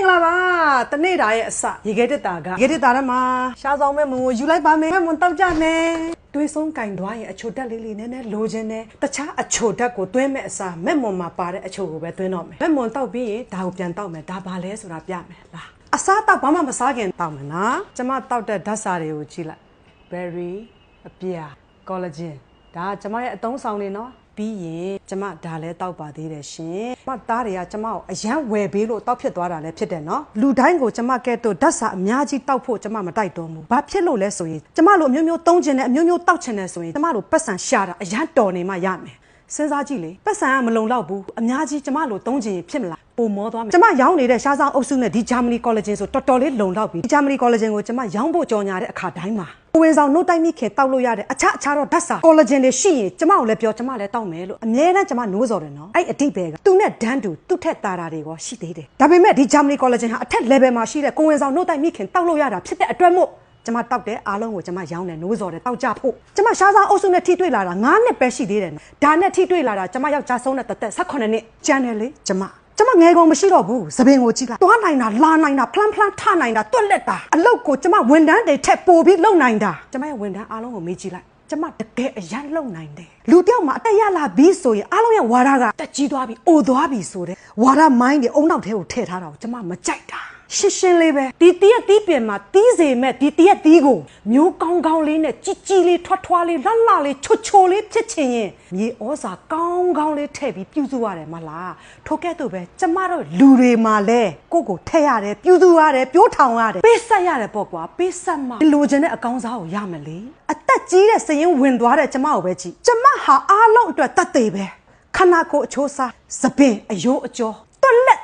င်္ဂလာပါတနေ့တာရဲ့အစရေခဲတက်တာကရေခဲတက်တာထဲမှာရှားဆောင်မဲ့မုံကိုယူလိုက်ပါမယ်မုံတောက်ကြမယ်တွေးဆုံးကင်သွားရင်အချိုတက်လေးလေးနည်းနည်းလိုချင်တယ်တခြားအချိုတက်ကိုသွင်းမဲ့အစားမဲ့မုံမှာပါတဲ့အချိုကိုပဲသွင်းတော့မယ်မဲ့မုံတောက်ပြီးရင်ဒါကိုပြန်တောက်မယ်ဒါဘာလဲဆိုတာပြမယ်လားအစားတောက်ဘာမှမစားခင်တောက်မယ်နော်ကျမတောက်တဲ့ဓာတ်စာတွေကိုကြည့်လိုက် berry အပြာ collagen ဒါကကျမရဲ့အသုံးဆောင်တွေနော် ပြီးရင်ကျမဒါလည်းတောက်ပါသေးတယ်ရှင်။ကျမသားတွေကကျမကိုအရန်ဝယ်ပေးလို့တောက်ဖြစ်သွားတာလည်းဖြစ်တယ်နော်။လူတိုင်းကိုကျမကဲတော့ဓာတ်စာအများကြီးတောက်ဖို့ကျမမတိုက်တော့ဘူး။ဘာဖြစ်လို့လဲဆိုရင်ကျမလိုအမျိုးမျိုးသုံးချင်တဲ့အမျိုးမျိုးတောက်ချင်တယ်ဆိုရင်ကျမလိုပတ်စံရှာတာအရန်တော်နေမှရမယ်။ စဉ်းစားကြည့်လေပတ်စံကမလုံလောက်ဘူးအများကြီးကျမလိုသုံးချင်ရင်ဖြစ်မလားပုံမောသွားမယ်ကျမရောင်းနေတဲ့ရှားဆောင်အုပ်စုနဲ့ဒီဂျာမနီကော်လဂျင်ဆိုတော်တော်လေးလုံလောက်ပြီဒီဂျာမနီကော်လဂျင်ကိုကျမရောင်းဖို့ကြော်ညာတဲ့အခါတိုင်းမှာကိုဝင်ဆောင်နှုတ်တိုက်မိခင်တောက်လို့ရတဲ့အခြားအခြားတော့ဓာတ်စာကော်လဂျင်တွေရှိရင်ကျမကိုလည်းပြောကျမလည်းတောက်မယ်လို့အမြဲတမ်းကျမနိုးစော်တယ်နော်အဲ့အတိတ်ပဲကသူနဲ့ဒန်းတူသူ့ထက်တာတာတွေရောရှိသေးတယ်ဒါပေမဲ့ဒီဂျာမနီကော်လဂျင်ဟာအထက် level မှာရှိတဲ့ကိုဝင်ဆောင်နှုတ်တိုက်မိခင်တောက်လို့ရတာဖြစ်တဲ့အတွက်မို့ ကျမတောက်တယ်အားလုံးကိုကျမရောင်းတယ်နိုးစော်တယ်တောက်ကြဖို့ကျမရှားစားအုပ်စုနဲ့ထိတွေ့လာတာ9နှစ်ပဲရှိသေးတယ်ဒါနဲ့ထိတွေ့လာတာကျမယောက်ျားဆုံးတဲ့တသက်18နှစ်ကျန်တယ်လေကျမကျမငယ်ကုန်မရှိတော့ဘူးသပင်ကိုကြည့်လိုက်သွားနိုင်တာလာနိုင်တာဖလန်ဖလန်ထနိုင်တာတွက်လက်တာအလုတ်ကိုကျမဝန်တန်းတွေထက်ပိုပြီးလုံနိုင်တာကျမရဲ့ဝန်တန်းအားလုံးကိုမေးကြည့်လိုက်ကျမတကယ်အရန်လုံနိုင်တယ်လူတယောက်မှာအတက်ရလာပြီးဆိုရင်အားလုံးရဲ့ဝါဒကတက်ကြီးသွားပြီအိုသွားပြီဆိုတဲ့ဝါဒမိုင်းတွေအုံနောက်ထဲကိုထည့်ထားတာကိုကျမမကြိုက်တာ ရှင်းရှင်းလေးပဲဒီတရက်တီးပြင်မှာတီးစေမဲ့ဒီတရက်တီးကိုမျိုးကောင်းကောင်းလေးနဲ့ជីជីလေးထွတ်ထွားလေးလှလှလေးချွတ်ချိုလေးဖြစ်ချင်ရင်မြေဩစာကောင်းကောင်းလေးထည့်ပြီးပြုစုရတယ်မလားထိုကဲ့သို့ပဲကျမတို့လူတွေမှာလဲကိုယ့်ကိုထည့်ရတယ်ပြုစုရတယ်ပြိုးထောင်ရတယ်ပေးဆက်ရတယ်ပေါ့ကွာပေးဆက်မှလိုချင်တဲ့အကောင်းစားကိုရမလေအသက်ကြီးတဲ့စရင်ဝင်သွားတဲ့ကျမကိုပဲကြည့်ကျမဟာအားလုံးအတွက်တတ်သေးပဲခန္ဓာကိုယ်အချိုးစားသပင်အယိုးအကျော်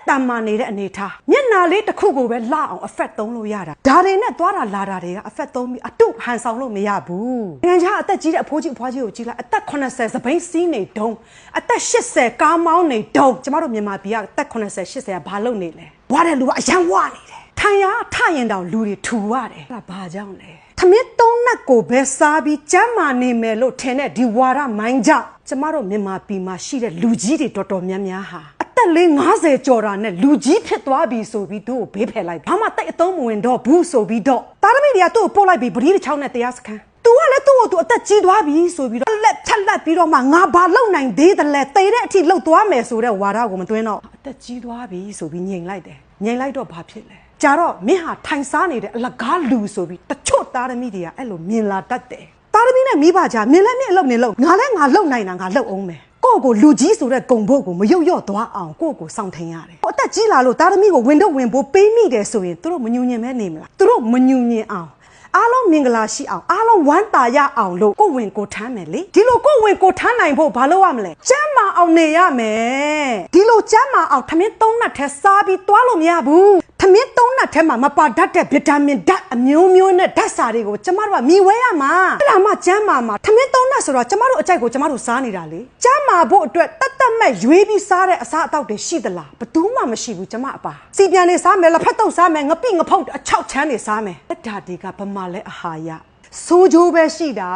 တွက်လက်တန်မာနေတဲ့အနေထားမျက်နာလေးတစ်ခုကိုပဲလှအောင်အဖက်သုံးလို့ရတာဒါတွေနဲ့သွားတာလာတာတွေကအဖက်သုံးပြီးအတုဟန်ဆောင်လို့မရဘူးငန်းချအသက်ကြီးတဲ့အဖိုးကြီးအဖွားကြီးကိုကြည့်လိုက်အသက်80စပိန်စီးနေတုံးအသက်80ကားမောင်းနေတုံးကျမတို့မြန်မာပြည်ကအသက်80 80ကဘာလုပ်နေလဲဘွားတဲ့လူကအယံဝနေတယ်ထိုင်ရထရင်တောင်လူတွေထူရတယ်အဲ့ဒါဘာကြောင့်လဲသမစ်သုံးနက်ကိုပဲစားပြီးကျမ်းမာနေမယ်လို့ထင်တဲ့ဒီဝါရမိုင်းကြောင့်ကျမတို့မြန်မာပြည်မှာရှိတဲ့လူကြီးတွေတော်တော်များများဟာအ သက်လေး90ကျော်တာနဲ့လူကြီးဖြစ်သွားပြီဆိုပြီးသူ့ကိုဘေးဖယ်လိုက်ဘာမှတိတ်အသုံးမဝင်တော့ဘူးဆိုပြီးတော့တာသမီတွေကသူ့ကိုပို့လိုက်ပြီးပတိတစ်ချောင်းနဲ့တရားစခန်း။ तू ကလည်းသူ့ကို तू အသက်ကြီးသွားပြီဆိုပြီးတော့လက်ထက်လက်ပြီးတော့မှငါဘာလုပ်နိုင်သေးတယ်လဲတေတဲ့အထိလှုပ်သွားမယ်ဆိုတဲ့ဝါဒကိုမသွင်းတော့အသက်ကြီးသွားပြီဆိုပြီးညင်လိုက်တယ်။ညင်လိုက်တော့ဘာဖြစ်လဲ။ကြာတော့မင်းဟာထိုင်စားနေတဲ့အလကားလူဆိုပြီးတချို့သားသမီတွေကအဲ့လိုမြင်လာတတ်တယ်။သားသမီနဲ့မိဘကြားမြင်လဲမြင်အလုပ်နေလို့ငါလဲငါလုပ်နိုင်တာငါလုပ်အောင်မယ်။ ကိုယ့်ကိုလူကြီးဆိုတဲ့ဂုံဘုတ်ကိုမရုပ်ရော့သွားအောင်ကိုယ့်ကိုစောင့်ထိန်ရတယ်။အသက်ကြီးလာလို့သားသမီးကိုဝင်တော့ဝင်ဖို့ပေးမိတယ်ဆိုရင်သူတို့မညူညင်မဲနေမလား။သူတို့မညူညင်အောင်အားလုံးမင်္ဂလာရှိအောင်အားလုံးဝမ်းသာရအောင်လို့ကိုယ့်ဝင်ကိုထမ်းမယ်လေဒီလိုကိုယ့်ဝင်ကိုထမ်းနိုင်ဖို့ဘာလုပ်ရမလဲကျမ်းမာအောင်နေရမယ်ဒီလိုကျမ်းမာအောင်ထမင်းသုံးနတ်ထဲစားပြီးသွားလို့မရဘူးထ မင်းသုံးနတ်ထဲမှာမပါတတ်တဲ့ဗီတာမင်ဓာတ်အမျိုးမျိုးနဲ့ဓာတ်စာတွေကိုကျမတို့ကမြည်ဝဲရမှာအဲ့ဒါမှကျမ်းမာမှာထမင်းသုံးနတ်ဆိုတော့ကျမတို့အကြိုက်ကိုကျမတို့စားနေတာလေကျမ်းမာဖို့အတွက်တတ်တတ်မဲ့ရွေးပြီးစားတဲ့အစားအသောက်တွေရှိသလားဘယ်သူမှမရှိဘူးကျမအပါစီပြန်နေစားမယ်လက်ဖက်တုပ်စားမယ်ငပိငဖုတ်အချောက်ချမ်းနေစားမယ်အဲ့ဒါတွေကဗမာလဲအာဟာရ ဆိုးကြိုးပဲရှိတာ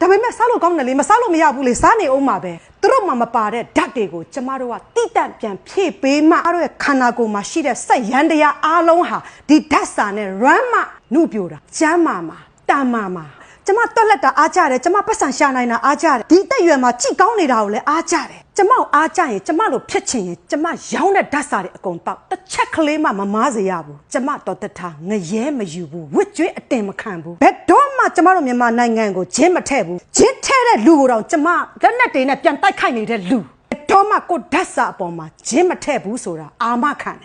ဒါပေမဲ့စားလို့ကောင်းတယ်လေမစားလို့မရဘူးလေစားနေအောင်မှာပဲသူတို့မှမပါတဲ့ဓာတ်တွေကိုကျမတို့ကတိတန့်ပြန်ဖြည့်ပေးမှကျမတို့ရဲ့ခန္ဓာကိုယ်မှာရှိတဲ့စက်ရန်တရားအားလုံးဟာဒီဓာတ်စာနဲ့ run မှနှုတ်ပြတာကျမ်းမာမှာတာမာမှာ ကျမတွက်လက်တာအားကြတယ်ကျမပတ်စံရှာနိုင်တာအားကြတယ်ဒီအသက်အရွယ်မှာကြည်ကောင်းနေတာကိုလည်းအားကြတယ်ကျမကိုအားကြရင်ကျမလိုဖြစ်ချင်ရင်ကျမရောင်းတဲ့ဓာတ်စာတွေအကုန်တောက်တစ်ချက်ကလေးမှမမားစေရဘူးကျမတော်တထားငရဲမယူဘူးဝစ်ကြွေးအတင်မခံဘူးဘယ်တော့မှကျမတို့မြန်မာနိုင်ငံကိုဂျင်းမထဲ့ဘူးဂျင်းထဲတဲ့လူကိုတော့ကျမလက်နဲ့တွေနဲ့ပြန်တိုက်ခိုက်နေတဲ့လူဘယ်တော့မှကိုဓာတ်စာအပေါ်မှာဂျင်းမထဲ့ဘူးဆိုတာအာမခံတယ်